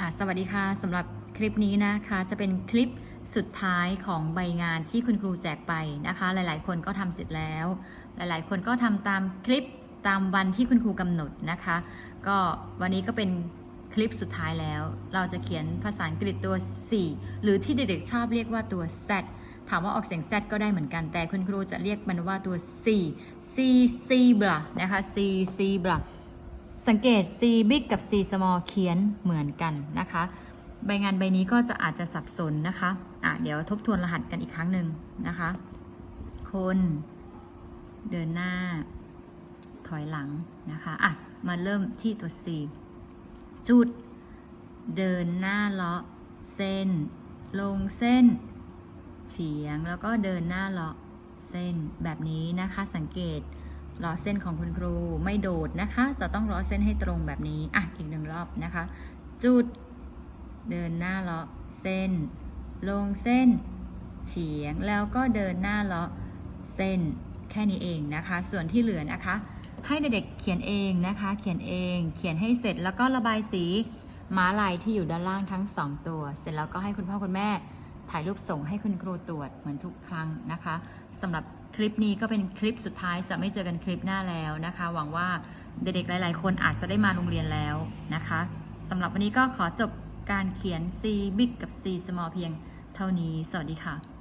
อะสวัสดีค่ะสำหรับคลิปนี้นะคะ จะเป็นคลิปสุดท้ายของใบงานที่คุณครูแจกไปนะคะ หลายๆ คนก็ทำเสร็จแล้ว หลายๆ คนก็ทำตามคลิปตามวันที่คุณครูกำหนดนะคะ ก็วันนี้ก็เป็นคลิปสุดท้ายแล้ว เราจะเขียนภาษาอังกฤษตัว C หรือที่เด็กๆชอบเรียกว่าตัว Z ถามว่าออกเสียง Z ก็ได้เหมือนกันแต่คุณครูจะเรียกมันว่าตัว C C zebra นะคะ C zebra สังเกต C big กับ C small เขียนเหมือนกันนะคะ ใบงานใบนี้ก็จะอาจจะสับสนนะคะอะเดี๋ยวทบทวนรหัสกันอีกครั้งหนึ่งนะคะ คน เดินหน้า ถอยหลังนะคะอะมาเริ่มที่ตัว C จุด เดินหน้าเลาะ เส้น ลงเส้น เฉียงแล้วก็เดินหน้าเลาะเส้นแบบนี้นะคะสังเกต ลาะเส้นของคุณครูไม่โดดนะคะ จะต้องลาะเส้นให้ตรงแบบนี้ อะ อีกหนึ่งรอบนะคะ จุด เดินหน้าเลาะเส้น ลงเส้น เฉียง แล้วก็เดินหน้าเลาะเส้น แค่นี้เองนะคะ ส่วนที่เหลือนะคะ ให้เด็กๆเขียนเองนะคะ เขียนเอง เขียนให้เสร็จแล้วก็ระบายสีม้าลายที่อยู่ด้านล่างทั้งสองตัว เสร็จแล้วก็ให้คุณพ่อคุณแม่ ถ่ายรูปส่งให้คุณครูตรวจเหมือนทุกครั้งนะคะสำหรับคลิปนี้ก็เป็นคลิปสุดท้ายจะไม่เจอกันคลิปหน้าแล้วนะคะ หวังว่าเด็กๆหลาย ๆ คนอาจจะได้มาโรงเรียนแล้วนะคะสำหรับวันนี้ก็ขอจบการเขียน C big กับ C small เพียงเท่านี้ สวัสดีค่ะ